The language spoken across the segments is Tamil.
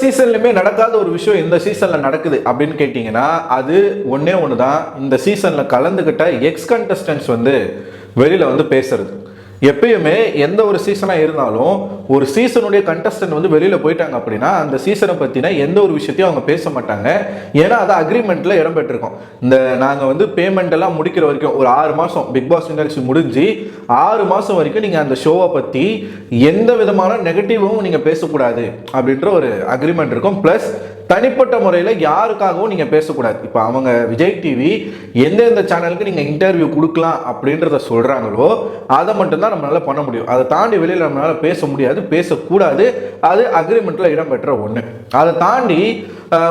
சீசன்லையுமே நடக்காத ஒரு விஷயம் இந்த சீசனில் நடக்குது அப்படின்னு கேட்டிங்கன்னா அது ஒன்றே ஒன்று தான் இந்த சீசனில் கலந்துக்கிட்ட எக்ஸ் கண்டஸ்டன்ஸ் வந்து வெளியில் வந்து பேசுறது. எப்பயுமே எந்த ஒரு சீசனாக இருந்தாலும் ஒரு சீசனுடைய கண்டஸ்டன்ட் வந்து வெளியில் போயிட்டாங்க அப்படின்னா அந்த சீசனை பற்றின எந்த ஒரு விஷயத்தையும் அவங்க பேச மாட்டாங்க. ஏன்னா அது அக்ரிமெண்ட்டில் இடம் பெற்றிருக்கும். இந்த நாங்கள் வந்து பேமெண்ட் எல்லாம் முடிக்கிற வரைக்கும் ஒரு ஆறு மாதம் பிக் பாஸ் நிகழ்ச்சி முடிஞ்சு ஆறு மாதம் வரைக்கும் நீங்கள் அந்த ஷோவை பற்றி எந்த விதமான நெகட்டிவும் நீங்கள் பேசக்கூடாது அப்படின்ற ஒரு அக்ரிமெண்ட் இருக்கும். ப்ளஸ் தனிப்பட்ட முறையில் யாருக்காகவும் நீங்கள் பேசக்கூடாது. இப்போ அவங்க விஜய் டிவி எந்தெந்த சேனலுக்கு நீங்கள் இன்டர்வியூ கொடுக்கலாம் அப்படின்றத சொல்கிறாங்களோ அதை மட்டும்தான் நம்மளால் பண்ண முடியும். அதை தாண்டி வெளியில் நம்மளால் பேச முடியாது பேசக்கூடாது. அது அக்ரிமெண்ட்டில் இடம்பெற்ற ஒன்று அதை தாண்டி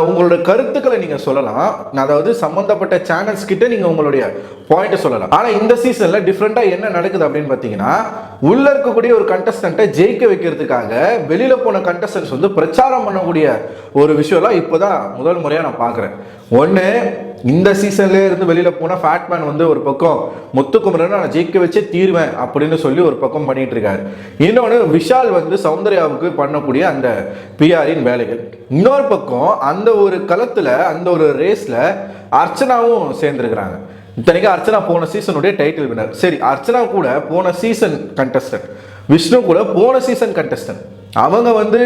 உங்களோட கருத்துக்களை நீங்கள் சொல்லலாம். அதாவது சம்மந்தப்பட்ட சேனல்ஸ் கிட்ட நீங்கள் உங்களுடைய பாயிண்ட்டை சொல்லலாம். ஆனால் இந்த சீசனில் டிஃப்ரெண்ட்டாக என்ன நடக்குது அப்படின்னு பார்த்தீங்கன்னா உள்ளே இருக்கக்கூடிய ஒரு கண்டஸ்டண்ட்டை ஜெயிக்க வைக்கிறதுக்காக வெளியில் போன கண்டஸ்டன்ஸ் வந்து பிரச்சாரம் பண்ணக்கூடிய ஒரு விஷயம்லாம் இப்போதான் முதல் முறையாக நான் பார்க்குறேன். ஒன்று இந்த சீசன்ல இருந்து வெளியில் போன ஃபேட்மேன் வந்து ஒரு பக்கம் முத்துக்குமரன் நான் ஜெயிக்க வச்சே தீருவேன் அப்படின்னு சொல்லி ஒரு பக்கம் பண்ணிட்டு இருக்காரு. இன்னொன்று விஷால் வந்து சௌந்தர்யாவுக்கு பண்ணக்கூடிய அந்த பிஆரின் வேலைகள். இன்னொரு பக்கம் அந்த ஒரு களத்தில் அந்த ஒரு ரேஸில் அர்ச்சனாவும் சேர்ந்துருக்கிறாங்க. இத்தனைக்கு அர்ச்சனா போன சீசனுடைய டைட்டில் வினர் சரி அர்ச்சனா கூட போன சீசன் கண்டஸ்டன்ட் விஷ்ணு கூட போன சீசன் கண்டஸ்டன்ட் அவங்க வந்து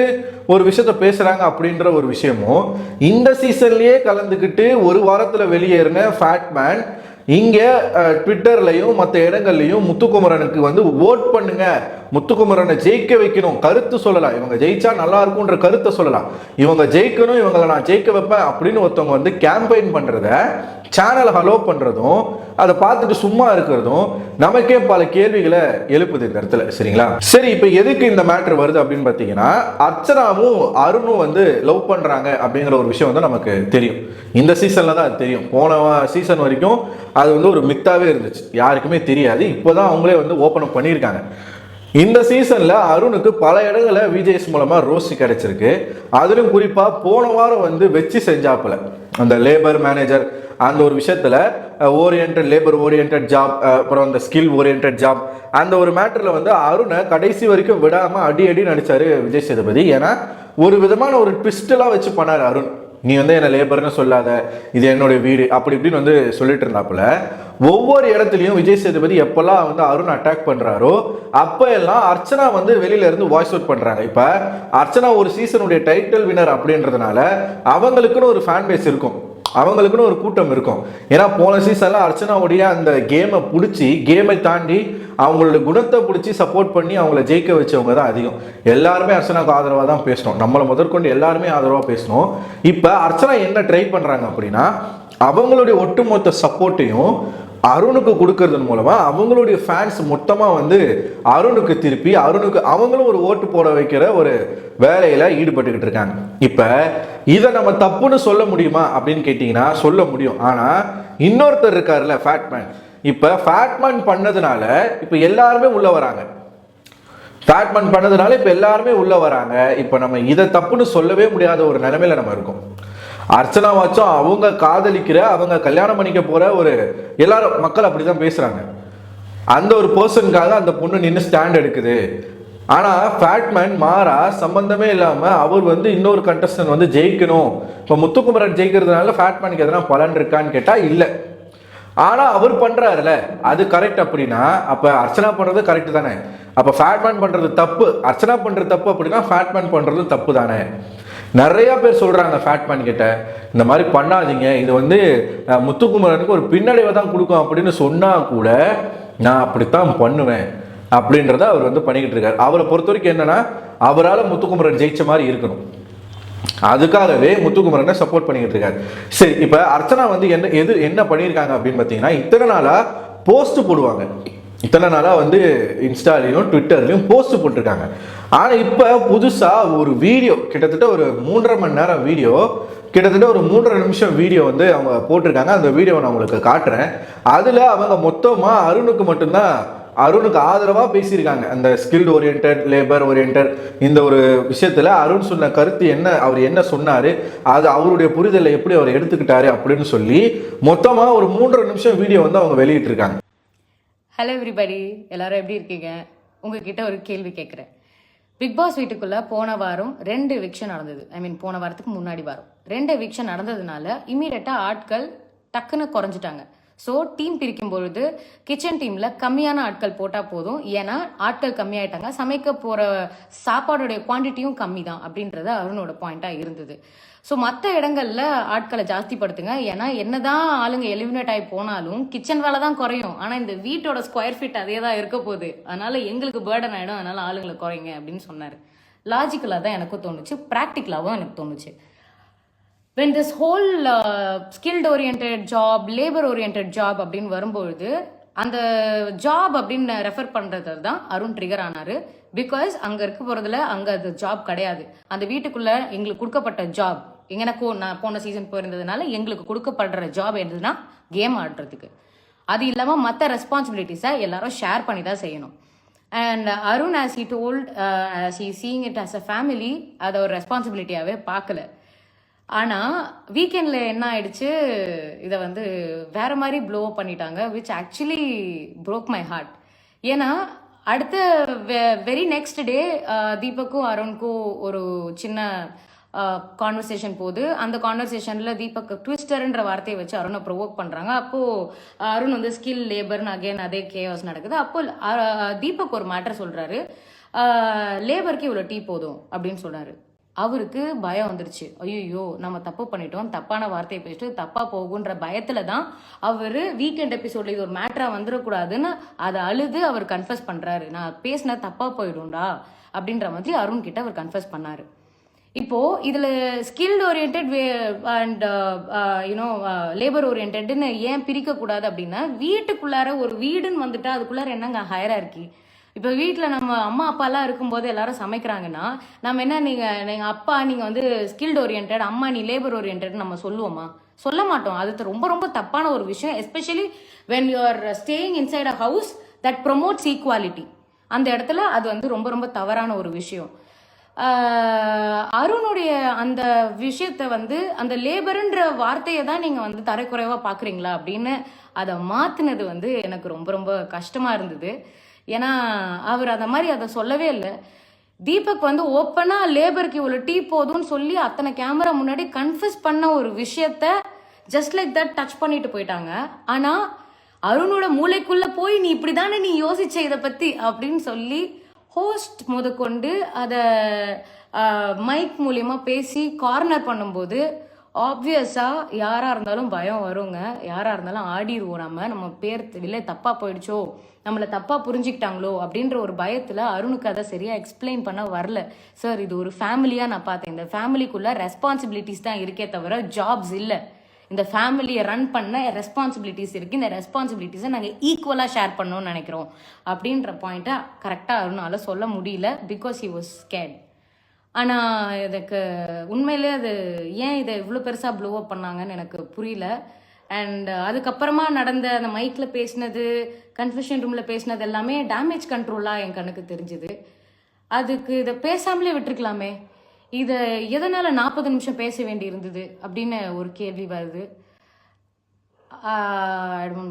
ஒரு விஷயத்த பேசுகிறாங்க அப்படின்ற ஒரு விஷயமும் இந்த சீசன்லேயே கலந்துக்கிட்டு ஒரு வாரத்தில் வெளியேறின ஃபேட்மேன் இங்கே ட்விட்டர்லையும் மற்ற இடங்கள்லையும் முத்துக்குமரனுக்கு வந்து ஓட் பண்ணுங்க. முத்துக்குமரனை ஜெயிக்க வைக்கணும். கருத்து சொல்லலாம். இவங்க ஜெயிச்சா நல்லா இருக்கும்ன்ற கருத்தை சொல்லலாம். இவங்க ஜெயிக்கணும் இவங்களை நான் ஜெயிக்க வைப்பேன் அப்படின்னு ஒருத்தவங்க வந்து கேம்பெயின் பண்ணுறத சேனலை ஹலோ பண்ணுறதும் அதை பார்த்துட்டு சும்மா இருக்கிறதும் நமக்கே பல கேள்விகளை எழுப்புது இந்த இடத்துல. சரிங்களா? சரி இப்போ எதுக்கு இந்த மேட்ரு வருது அப்படின்னு பார்த்தீங்கன்னா அர்ச்சனாவும் அருணும் வந்து லவ் பண்ணுறாங்க அப்படிங்கிற ஒரு விஷயம் வந்து நமக்கு தெரியும். இந்த சீசனில் தான் அது தெரியும். போன சீசன் வரைக்கும் அது வந்து ஒரு மித்தாவே இருந்துச்சு. யாருக்குமே தெரியாது. இப்போதான் அவங்களே வந்து ஓப்பன் அப் பண்ணியிருக்காங்க. இந்த சீசன்ல அருணுக்கு பல இடங்களில் விஜேஎஸ் மூலமா ரோஸ் கிடைச்சிருக்கு. அதிலும் குறிப்பா போன வாரம் வந்து வச்சு செஞ்சாப்புல. அந்த லேபர் மேனேஜர் அந்த ஒரு விஷயத்துல ஓரியன்ட் லேபர் ஓரியன்ட் ஜாப் அப்புறம் அந்த ஸ்கில் ஓரியன்ட் ஜாப் அந்த ஒரு மேட்டர்ல வந்து அருணை கடைசி வரைக்கும் விடாம அடி அடி நடிச்சாரு விஜய் சேதுபதி. ஏன்னா ஒரு விதமான ஒரு ட்விஸ்டெல்லாம் வச்சு பண்ணாரு அருண். நீ வந்து என்ன லேபர்னு சொல்லாத இது என்னுடைய வீடு அப்படி இப்படின்னு வந்து சொல்லிட்டு இருந்தாப்புல ஒவ்வொரு இடத்துலையும் விஜய் சேதுபதி எப்பெல்லாம் வந்து அருண் அட்டாக் பண்ணுறாரோ அப்போ எல்லாம் அர்ச்சனா வந்து வெளியில இருந்து வாய்ஸ் அவுட் பண்ணுறாங்க இப்போ அர்ச்சனா ஒரு சீசனுடைய டைட்டில் வினர் அப்படின்றதுனால அவங்களுக்குன்னு ஒரு ஃபேன் பேஸ் இருக்கும். அவங்களுக்குன்னு ஒரு கூட்டம் இருக்கும். ஏன்னா போன சீசன்ல அர்ச்சனாவுடைய அந்த கேமை பிடிச்சி கேமை தாண்டி அவங்களோட குணத்தை பிடிச்சி சப்போர்ட் பண்ணி அவங்கள ஜெயிக்க வச்சவங்க தான் அதிகம். எல்லாருமே அர்ச்சனாவுக்கு ஆதரவாக தான் பேசணும். நம்மளை முதற்கொண்டு எல்லாருமே ஆதரவாக பேசணும். இப்போ அர்ச்சனா என்ன ட்ரை பண்ணுறாங்க அப்படின்னா அவங்களுடைய ஒட்டுமொத்த சப்போர்ட்டையும் அருணுக்கு கொடுக்கறதன் மூலமாக அவங்களுடைய ஃபேன்ஸ் மொத்தமாக வந்து அருணுக்கு திருப்பி அருணுக்கு அவங்களும் ஒரு ஓட்டு போட வைக்கிற ஒரு வேலையில் ஈடுபட்டுக்கிட்டு இருக்காங்க. இப்போ இதை நம்ம தப்புன்னு சொல்ல முடியுமா அப்படின்னு கேட்டிங்கன்னா சொல்ல முடியும். ஆனால் இன்னொருத்தர் இருக்காருல்ல ஃபேட்மேன் இப்போ ஃபேட்மேன் பண்ணதுனால இப்போ எல்லாருமே உள்ள வராங்க. ஃபேட்மேன் பண்ணதுனால இப்போ எல்லாருமே உள்ள வராங்க. இப்போ நம்ம இதை தப்புன்னு சொல்லவே முடியாத ஒரு நிலைமையில நம்ம இருக்கோம். அர்ச்சனா வாச்சும் அவங்க காதலிக்கிற அவங்க கல்யாணம் பண்ணிக்க போகிற ஒரு எல்லாரும் மக்கள் அப்படி தான் பேசுகிறாங்க அந்த ஒரு பர்சனுக்காக அந்த பொண்ணு நின்று ஸ்டாண்ட் எடுக்குது. ஆனால் ஃபேட்மேன் மாறா சம்பந்தமே இல்லாமல் அவர் வந்து இன்னொரு கண்டஸ்டன் வந்து ஜெயிக்கணும். இப்போ முத்துக்குமரன் ஜெயிக்கிறதுனால ஃபேட்மேனுக்கு எதனா பலன் இருக்கான்னு கேட்டால் இல்லை. ஆனால் அவர் பண்ணுறாருல அது கரெக்ட் அப்படின்னா அப்போ அர்ச்சனா பண்ணுறது கரெக்ட் தானே. அப்போ ஃபேட்மேன் பண்ணுறது தப்பு. அர்ச்சனா பண்ணுறது தப்பு அப்படின்னா ஃபேட்மேன் பண்ணுறது தப்பு தானே. நிறைய பேர் சொல்கிறாங்க ஃபேட்மேன் கிட்ட இந்த மாதிரி பண்ணாதீங்க. இது வந்து முத்துக்குமரனுக்கு ஒரு பின்னடைவை தான் கொடுக்கும் அப்படின்னு சொன்னால் கூட நான் அப்படித்தான் பண்ணுவேன் அப்படின்றத அவர் வந்து பண்ணிக்கிட்டு இருக்காரு. அவரை பொறுத்த வரைக்கும் என்னன்னா அவரால் முத்துக்குமரன் ஜெயிச்ச மாதிரி இருக்கணும். அதுக்காகவே முத்துக்குமரனை சப்போர்ட் பண்ணிக்கிட்டு இருக்காரு. சரி இப்போ அர்ச்சனா வந்து என்ன எது என்ன பண்ணியிருக்காங்க அப்படின்னு பார்த்தீங்கன்னா இத்தனை நாளாக போஸ்ட் போடுவாங்க. இத்தனை நாளாக வந்து இன்ஸ்டாலையும் ட்விட்டர்லையும் போஸ்ட் போட்டிருக்காங்க. ஆனால் இப்போ புதுசாக ஒரு வீடியோ கிட்டத்தட்ட ஒரு மூன்றரை மணி நேரம் வீடியோ கிட்டத்தட்ட ஒரு மூன்றரை நிமிஷம் வீடியோ வந்து அவங்க போட்டிருக்காங்க. அந்த வீடியோவை நான் உங்களுக்கு காட்டுறேன். அதில் அவங்க மொத்தமாக அருணுக்கு மட்டும்தான் அருணுக்கு ஆதரவாக பேசியிருக்காங்க. அந்த ஸ்கில்டு ஓரியன்ட் லேபர் ஓரியன்ட் இந்த ஒரு விஷயத்தில் அருண் சொன்ன கருத்து என்ன அவர் என்ன சொன்னார் அது அவருடைய புரிதலை எப்படி அவர் எடுத்துக்கிட்டாரு அப்படின்னு சொல்லி மொத்தமாக ஒரு மூன்றரை நிமிஷம் வீடியோ வந்து அவங்க வெளியிட்டிருக்காங்க. ஹலோ எவ்ரிபடி எல்லாரும் எப்படி இருக்கீங்க? உங்ககிட்ட ஒரு கேள்வி கேட்குறேன் பிக் பாஸ் வீட்டுக்குள்ளே போன வாரம் ரெண்டு எவிக்ஷன் நடந்தது. ஐ மீன் போன வாரத்துக்கு முன்னாடி வாரம். ரெண்டு எவிக்ஷன் நடந்ததுனால இமீடியட்டாக ஆட்கள் டக்குன்னு குறைஞ்சிட்டாங்க. ஸோ டீம் பிரிக்கும் பொழுது கிச்சன் டீமில் கம்மியான ஆட்கள் போட்டால் போதும். ஏன்னா ஆட்கள் கம்மியாயிட்டாங்க. சமைக்க போகிற சாப்பாடோடைய குவான்டிட்டியும் கம்மி தான் அப்படின்றது அருணோட பாயிண்ட்டாக இருந்தது. ஸோ மற்ற இடங்களில் ஆட்களை ஜாஸ்திப்படுத்துங்க ஏன்னா என்னதான் ஆளுங்க எலிமினேட் ஆகி போனாலும் கிச்சன் வேலை தான் குறையும். ஆனால் இந்த வீட்டோட ஸ்கொயர் ஃபீட் அதே தான் இருக்க போகுது. அதனால எங்களுக்கு பேர்டன் ஆகிடும் அதனால ஆளுங்களை குறைங்க அப்படின்னு சொன்னார். லாஜிக்கலாக தான் எனக்கும் தோணுச்சு. ப்ராக்டிக்கலாகவும் எனக்கு தோணுச்சு. When this whole skilled oriented job labour oriented job அப்படின்னு வரும்பொழுது அந்த ஜாப் அப்படின்னு ரெஃபர் பண்றது தான் அருண் ட்ரிகர் ஆனாரு. பிகாஸ் அங்க இருக்க போறதுல அங்க அது ஜாப் கிடையாது. அந்த வீட்டுக்குள்ள எங்களுக்கு கொடுக்கப்பட்ட ஜாப் எனக்கும் நான் போன சீசன் போயிருந்ததுனால எங்களுக்கு கொடுக்கப்படுற ஜாப் என்னதுன்னா கேம் ஆடுறதுக்கு. அது இல்லாம மற்ற ரெஸ்பான்சிபிலிட்டிஸை எல்லாரும் ஷேர் பண்ணி தான் செய்யணும். And Arun as he told as he seeing it as a family அதை ஒரு ரெஸ்பான்சிபிலிட்டியாகவே பார்க்கல. ஆனால் வீக்கெண்டில் என்ன ஆயிடுச்சு? இதை வந்து வேற மாதிரி ப்ளோ பண்ணிட்டாங்க which actually broke my heart ஏன்னா அடுத்த வெரி நெக்ஸ்ட் டே தீபக்கும் அருணுக்கும் ஒரு சின்ன கான்வர்சேஷன் போகுது. அந்த கான்வர்சேஷனில் தீபக் ட்விஸ்டர்ன்ற வார்த்தையை வச்சு அருணை ப்ரொவோக் பண்ணுறாங்க அப்போது அருண் வந்து ஸ்கில் லேபர்னு அகைன் அதே கேஸ் நடக்குது. அப்போ தீபக் ஒரு மேட்டர் சொல்கிறாரு லேபருக்கு இவ்வளோ டீ போதும் அப்படின்னு சொல்கிறாரு அவருக்கு பயம் வந்துருச்சு. ஐயோ நம்ம தப்பு பண்ணிட்டோம் தப்பான வார்த்தையை பேசிட்டு தப்பா போகுன்ற பயத்துல தான் அவர் வீக்கெண்ட் எபிசோட்ல இது ஒரு மேட்டரா வந்துடக்கூடாதுன்னு அதை அழுது அவர் கன்ஃபஸ் பண்றாரு. நான் பேசின தப்பா போயிடும்டா அப்படின்ற மாதிரி அருண் கிட்ட அவர் கன்ஃபஸ் பண்ணாரு. இப்போ இதில் skilled oriented and you know labour ஓரியன்ட்னு ஏன் பிரிக்கக்கூடாது அப்படின்னா வீட்டுக்குள்ளார ஒரு வீடுன்னு வந்துட்டா அதுக்குள்ளார என்னங்க ஹையராக இருக்கி? இப்போ வீட்டில் நம்ம அம்மா அப்பாலாம் இருக்கும்போது எல்லாரும் சமைக்கிறாங்கன்னா நம்ம என்ன நீங்கள் எங்கள் அப்பா நீங்கள் வந்து ஸ்கில்ட் ஓரியன்ட் அம்மா நீ லேபர் ஓரியன்ட் நம்ம சொல்லுவோமா? சொல்ல மாட்டோம். அது ரொம்ப ரொம்ப தப்பான ஒரு விஷயம். Especially when you are staying inside a house that promotes equality அந்த இடத்துல அது வந்து ரொம்ப ரொம்ப தவறான ஒரு விஷயம். அருணுடைய அந்த விஷயத்தை வந்து அந்த லேபருன்ற வார்த்தையை தான் நீங்கள் வந்து தரைக்குறைவாக பார்க்குறீங்களா அப்படின்னு அதை மாற்றினது வந்து எனக்கு ரொம்ப ரொம்ப கஷ்டமாக இருந்தது. ஏன்னா அவர் அதை மாதிரி அதை சொல்லவே இல்லை. தீபக் வந்து ஓப்பனாக லேபருக்கு இவ்வளோ டீ போதும்னு சொல்லி அத்தனை கேமரா முன்னாடி கன்ஃபியூஸ் பண்ண ஒரு விஷயத்த ஜஸ்ட் லைக் தட் டச் பண்ணிட்டு போயிட்டாங்க. ஆனால் அருணோட மூளைக்குள்ள போய் நீ இப்படி தானே நீ யோசிச்ச இதை பற்றி அப்படின்னு சொல்லி ஹோஸ்ட் முதற்கொண்டு அதை மைக் மூலியமாக பேசி கார்னர் பண்ணும்போது ஆப்வியஸாக யாராக இருந்தாலும் பயம் வருங்க. யாராக இருந்தாலும் ஆடிடுவோம் நம்ம. நம்ம பேர் இல்லை தப்பாக போயிடுச்சோ நம்மளை தப்பாக புரிஞ்சுக்கிட்டாங்களோ அப்படின்ற ஒரு பயத்தில் அருணுக்கு அதை சரியாக எக்ஸ்பிளைன் பண்ண வரல. சார் இது ஒரு ஃபேமிலியாக நான் பார்த்தேன். இந்த ஃபேமிலிக்குள்ளே ரெஸ்பான்சிபிலிட்டிஸ் தான் இருக்கே தவிர ஜாப்ஸ் இல்லை. இந்த ஃபேமிலியை ரன் பண்ண ரெஸ்பான்சிபிலிட்டிஸ் இருக்குது இந்த ரெஸ்பான்சிபிலிட்டிஸை நாங்கள் ஈக்குவலாக ஷேர் பண்ணணும்னு நினைக்கிறோம். அப்படின்ற பாயிண்ட்டை கரெக்டாக அருணால் சொல்ல முடியல பிகாஸ் ஹி வாஸ் ஸ்கேட் ஆனால் எனக்கு உண்மையிலே அது ஏன் இதை இவ்வளோ பெருசாக ப்ளோ அப் பண்ணாங்கன்னு எனக்கு புரியல. அண்ட் அதுக்கப்புறமா நடந்த அந்த மைக்கில் பேசினது கன்ஃபெஷன் ரூமில் பேசினது எல்லாமே டேமேஜ் கண்ட்ரோலாக என் கண்ணுக்கு தெரிஞ்சுது. அதுக்கு இதை பேசாமலே விட்டுருக்கலாமே. இதை எதனால் நாற்பது நிமிஷம் பேச வேண்டி இருந்தது அப்படின்னு ஒரு கேள்வி வருது.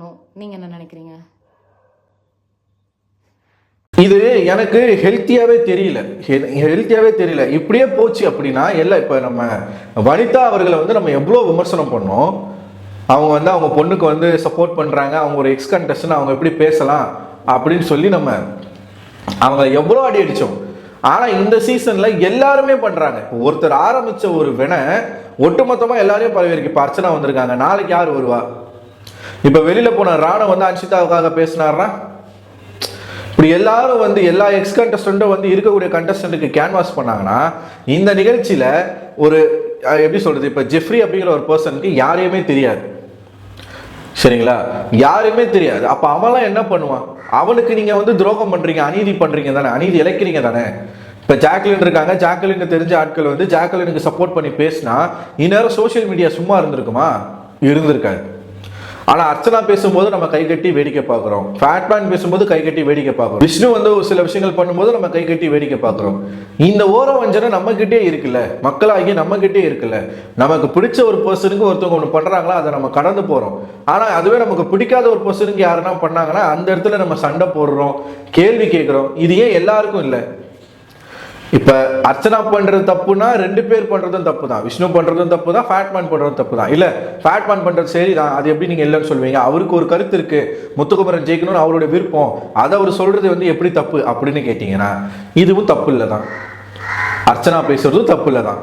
நோ நீங்கள் என்ன நினைக்கிறீங்க? இது எனக்கு ஹெல்த்தியாவே தெரியல. ஹெல்த்தியாவே தெரியல. இப்படியே போச்சு அப்படின்னா எல்லாம் இப்போ நம்ம வனிதா அவர்களை வந்து நம்ம எவ்வளோ விமர்சனம் பண்ணோம். அவங்க வந்து அவங்க பொண்ணுக்கு வந்து சப்போர்ட் பண்ணுறாங்க அவங்க ஒரு எக்ஸ் கண்டஸ்டன் அவங்க எப்படி பேசலாம் அப்படின்னு சொல்லி நம்ம அவங்க எவ்வளோ அடி அடித்தோம் ஆனால் இந்த சீசனில் எல்லாருமே பண்ணுறாங்க ஒருத்தர் ஆரம்பித்த ஒரு வினை ஒட்டுமொத்தமாக எல்லாரையும் பரவிருக்கு இப்போ அர்ச்சனா வந்திருக்காங்க. நாளைக்கு யார் வருவா? இப்போ வெளியில் போன ராணம் வந்து அன்ஷிதாவுக்காக பேசினார்னா? இப்படி எல்லாரும் வந்து எல்லா எக்ஸ் கண்டஸ்டண்ட்டும் வந்து இருக்கக்கூடிய கண்டஸ்டண்ட்டுக்கு கேன்வாஸ் பண்ணாங்கன்னா இந்த நிகழ்ச்சியில் ஒரு எப்படி சொல்கிறது இப்போ ஜெஃப்ரி அப்படிங்கிற ஒரு பர்சனுக்கு யாரையுமே தெரியாது. சரிங்களா? யாருமே தெரியாது. அப்போ அவன்லாம் என்ன பண்ணுவான்? அவனுக்கு நீங்கள் வந்து துரோகம் பண்ணுறீங்க அநீதி பண்ணுறீங்க தானே அநீதி இழைக்கிறீங்க தானே. இப்போ ஜாக்லின் இருக்காங்க ஜாக்லினுக்கு தெரிஞ்ச ஆட்கள் வந்து ஜாக்லினுக்கு சப்போர்ட் பண்ணி பேசினா இந்நேரம் சோஷியல் மீடியா சும்மா இருந்திருக்குமா? இருந்திருக்காது. ஆனால் அர்ச்சனா பேசும்போது நம்ம கை கட்டி வேடிக்கை பார்க்குறோம். ஃபேட்மேன் பேசும்போது கை கட்டி வேடிக்கை பார்க்குறோம். விஷ்ணு வந்து ஒரு சில விஷயங்கள் பண்ணும்போது நம்ம கை கட்டி வேடிக்கை பார்க்குறோம். இந்த ஓர வஞ்சனை நம்மக்கிட்டே இருக்குல்ல. மக்களாகி நம்மக்கிட்டே இருக்குல்ல. நமக்கு பிடிச்ச ஒரு பர்சனுக்கு ஒருத்தவங்க ஒன்று பண்ணுறாங்களா அதை நம்ம கடந்து போகிறோம் ஆனால் அதுவே நமக்கு பிடிக்காத ஒரு பர்சனுக்கு யாருன்னா பண்ணாங்கன்னா அந்த இடத்துல நம்ம சண்டை போடுறோம் கேள்வி கேட்குறோம். இது ஏன் எல்லாருக்கும் இல்லை? இப்போ அர்ச்சனா பண்ணுறது தப்புனா ரெண்டு பேர் பண்ணுறதும் தப்பு தான் விஷ்ணு பண்ணுறதும் தப்பு தான் ஃபேட்மேன் பண்ணுறதும் தப்பு தான் இல்லை ஃபேட்மேன் பண்ணுறது சரி தான் அது எப்படி நீங்கள் இல்லைன்னு சொல்வீங்க அவருக்கு ஒரு கருத்து இருக்குது முத்துக்குமரன் ஜெயிக்கணும்னு அவருடைய விருப்பம். அதை அவர் சொல்கிறது வந்து எப்படி தப்பு அப்படின்னு கேட்டிங்கன்னா இதுவும் தப்பு இல்லை தான் அர்ச்சனா பேசுறதும் தப்பு இல்லை தான்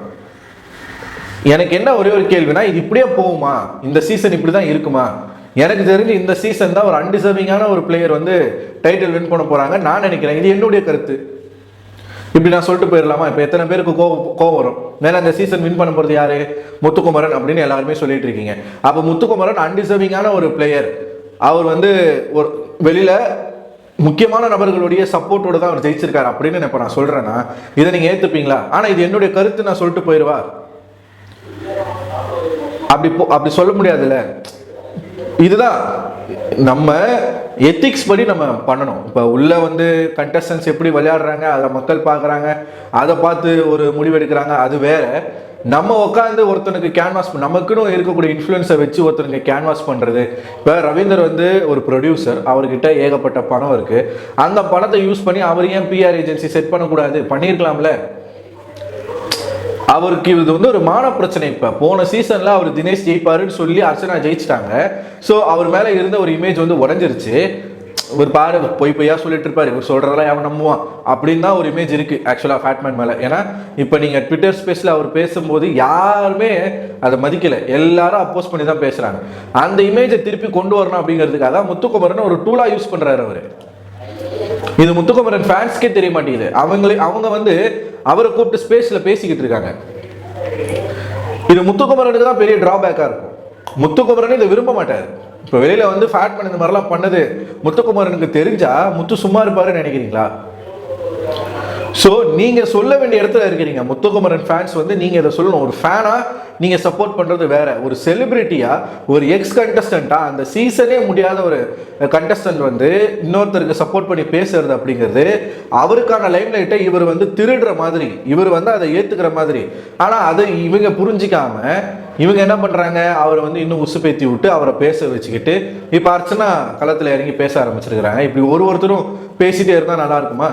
எனக்கு என்ன ஒரே ஒரு கேள்வினா இது இப்படியே போகுமா? இந்த சீசன் இப்படி தான் இருக்குமா? எனக்கு தெரிஞ்சு இந்த சீசன் தான் ஒரு அன்டிசர்விங்கான ஒரு பிளேயர் வந்து டைட்டில் வின் பண்ண போகிறாங்க நான் நினைக்கிறேன். இது என்னுடைய கருத்து. இப்படி நான் சொல்லிட்டு போயிடலாமா? இப்போ எத்தனை பேருக்கு கோவம் கோவம் வரும்? மேலே இந்த சீசன் வின் பண்ண போகிறது யாரு? முத்துக்குமரன் அப்படின்னு எல்லாருமே சொல்லிட்டு இருக்கீங்க. அப்போ முத்துக்குமரன் அன்டிசர்விங்கான ஒரு பிளேயர் அவர் வந்து ஒரு வெளியில் முக்கியமான நபர்களுடைய சப்போர்ட்டோட தான் அவர் ஜெயிச்சிருக்காரு அப்படின்னு நான் இப்போ நான் சொல்கிறேன்னா இதை நீங்கள் ஏற்றுப்பீங்களா ஆனால் இது என்னுடைய கருத்து நான் சொல்லிட்டு போயிடுவா? அப்படி போ அப்படி சொல்ல முடியாதுல்ல. இதுதான். நம்ம எத்திக்ஸ் படி நம்ம பண்ணணும். இப்போ உள்ள வந்து கண்டஸ்டன்ஸ் எப்படி விளையாடுறாங்க அதை மக்கள் பார்க்குறாங்க அதை பார்த்து ஒரு முடிவெடுக்கிறாங்க அது வேற. நம்ம உட்காந்து ஒருத்தனுக்கு கேன்வாஸ் நமக்குன்னு இருக்கக்கூடிய இன்ஃப்ளூயன்ஸை வச்சு ஒருத்தனுக்கு கேன்வாஸ் பண்ணுறது இப்போ ரவீந்தர் வந்து ஒரு ப்ரொடியூசர் அவர்கிட்ட ஏகப்பட்ட பணம் இருக்குது அந்த பணத்தை யூஸ் பண்ணி அவர் ஏன் பிஆர் ஏஜென்சி செட் பண்ணக்கூடாது? பண்ணியிருக்கலாம்ல அவருக்கு இது வந்து ஒரு மான பிரச்சனை இப்போ. போன சீசனில் அவர் தினேஷ் ஜெயிப்பாருன்னு சொல்லி அர்ச்சனா ஜெயிச்சிட்டாங்க. ஸோ அவர் மேலே இருந்த ஒரு இமேஜ் வந்து உடஞ்சிருச்சு. ஒரு பாரு பொய் பொய்யா சொல்லிட்டு இருப்பாரு. இவர் சொல்றதெல்லாம் அவன் நம்புவான். அப்படின்னு தான் ஒரு இமேஜ் இருக்கு ஆக்சுவலாக ஃபேட்மேன் மேலே. ஏன்னா இப்போ நீங்கள் ட்விட்டர் ஸ்பேஸில் அவர் பேசும்போது யாருமே அதை மதிக்கல. எல்லாரும் அப்போஸ் பண்ணி தான் பேசுறாங்க. அந்த இமேஜை திருப்பி கொண்டு வரணும் அப்படிங்கிறதுக்காக தான் முத்துக்குமரன் ஒரு டூலா யூஸ் பண்றாரு அவர். இது முத்துக்குமரன் ஃபேன்ஸ்க்கே தெரிய மாட்டேங்குது அவங்களே அவங்க வந்து அவரை கூப்பிட்டு ஸ்பேஸில் பேசிக்கிட்டு இருக்காங்க. இது முத்துக்குமரனுக்கு தான் பெரிய டிராபேக்காக இருக்கும். முத்துக்குமரன் இதை விரும்ப மாட்டார். இப்போ வெளியில் வந்து ஃபேட் பண்ண இந்த மாதிரிலாம் பண்ணது முத்துக்குமரனுக்கு தெரிஞ்சா முத்து சும்மா இருப்பாருன்னு நினைக்கிறீங்களா? ஸோ நீங்கள் சொல்ல வேண்டிய இடத்துல இருக்கிறீங்க. முத்துக்குமரன் ஃபேன்ஸ் வந்து நீங்கள் இதை சொல்லணும். ஒரு ஃபேனாக நீங்கள் சப்போர்ட் பண்ணுறது வேற. ஒரு செலிப்ரிட்டியாக ஒரு எக்ஸ் கண்டஸ்டண்ட்டாக அந்த சீசனே முடியாத ஒரு கண்டஸ்டன்ட் வந்து இன்னொருத்தருக்கு சப்போர்ட் பண்ணி பேசுறது அப்படிங்கிறது அவருக்கான லைம் லைட்டை இவர் வந்து திருடுற மாதிரி இவர் வந்து அதை ஏற்றுக்கிற மாதிரி. ஆனால் அதை இவங்க புரிஞ்சிக்காம இவங்க என்ன பண்ணுறாங்க அவரை வந்து இன்னும் உசுப்பேத்தி விட்டு அவரை பேச வச்சுக்கிட்டு இப்போ அர்ச்சனா களத்தில் இறங்கி பேச ஆரம்பிச்சிருக்கிறாங்க. இப்படி ஒரு ஒருத்தரும் பேசிகிட்டே இருந்தால் நல்லா இருக்குமா?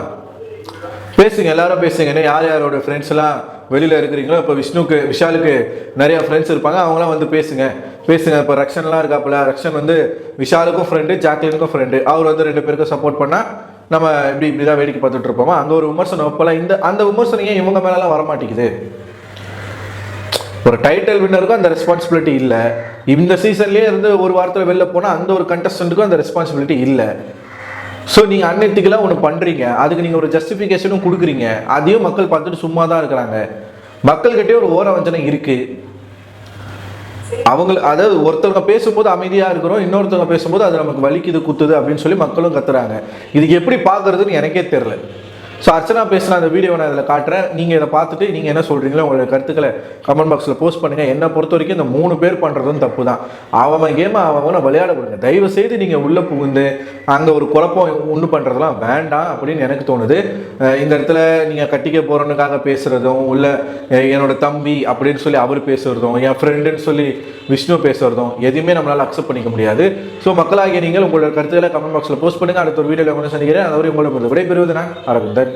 பேசுங்க எல்லாரும் பேசுங்க. யார் யாரோட ஃப்ரெண்ட்ஸ்லாம் வெளியில் இருக்கிறீங்களோ இப்போ விஷ்ணுக்கு விஷாலுக்கு நிறையா ஃப்ரெண்ட்ஸ் இருப்பாங்க. அவங்களாம் வந்து பேசுங்க. பேசுங்க. இப்போ ரக்ஷன்லாம் இருக்காப்புல. ரக்ஷன் வந்து விஷாலுக்கும் ஃப்ரெண்டு ஜாக்லினுக்கும் ஃப்ரெண்டு அவர் வந்து ரெண்டு பேருக்கும் சப்போர்ட் பண்ணால் நம்ம இப்படி இப்படி தான் வேடிக்கை பார்த்துட்டு இருப்போமா? அங்கே ஒரு விமர்சனம் வைப்பலாம் இந்த அந்த விமர்சனம் ஏன் இவங்க மேலலாம் வரமாட்டேங்குது? ஒரு டைட்டில் வின்னருக்கும் அந்த ரெஸ்பான்சிபிலிட்டி இல்லை. இந்த சீசன்லேயே இருந்து ஒரு வாரத்தில் வெளில போனால் அந்த ஒரு கண்டஸ்டண்ட்டுக்கும் அந்த ரெஸ்பான்சிபிலிட்டி இல்லை. ஸோ நீங்கள் அன்எத்திக்கலாக ஒன்று பண்ணுறீங்க அதுக்கு நீங்கள் ஒரு ஜஸ்டிஃபிகேஷனும் கொடுக்குறீங்க. அதையும் மக்கள் பார்த்துட்டு சும்மா தான் இருக்கிறாங்க. மக்கள்கிட்டே ஒரு ஓர வஞ்சனை இருக்குது அவங்க அதாவது ஒருத்தவங்க பேசும்போது அமைதியாக இருக்கிறோம் இன்னொருத்தவங்க பேசும்போது அது நமக்கு வலிக்குது குத்துது அப்படின்னு சொல்லி மக்களும் கத்துறாங்க. இதுக்கு எப்படி பார்க்கறதுன்னு எனக்கே தெரில ஸோ அர்ச்சனா பேசுகிற அந்த வீடியோ நான் இதில் காட்டுறேன். நீங்கள் இதை பார்த்துட்டு நீங்கள் என்ன சொல்கிறீங்களோ உங்களோட கருத்துக்களை கமெண்ட் பாக்ஸில் போஸ்ட் பண்ணுங்கள் என்னை பொறுத்த வரைக்கும் இந்த மூணு பேர் பண்ணுறதும் தப்பு தான் அவன் கேமை அவன் விளையாட கொடுங்க தயவு செய்து நீங்கள் உள்ளே புகுந்து அங்கே ஒரு குழப்பம் ஒன்று பண்ணுறதெல்லாம் வேண்டாம் அப்படின்னு எனக்கு தோணுது. இந்த இடத்துல நீங்கள் கட்டிக்க போகிறனுக்காக பேசுகிறதும் உள்ள என்னோட தம்பி அப்படின்னு சொல்லி அவர் பேசுகிறதும் என் ஃப்ரெண்டுன்னு சொல்லி விஷ்ணு பேசுகிறதும் எதுவுமே நம்மளால் அக்செப்ட் பண்ணிக்க முடியாது. ஸோ மக்களாகிய நீங்கள் உங்களோட கருத்துக்களை கமெண்ட் பாக்ஸில் போஸ்ட் பண்ணுங்கள் அடுத்த ஒரு வீடியோவில் கொண்டு சந்திக்கிறேன். அதுவரை உங்களுக்கு விடைபெறுவது நான். அரவிந்தர்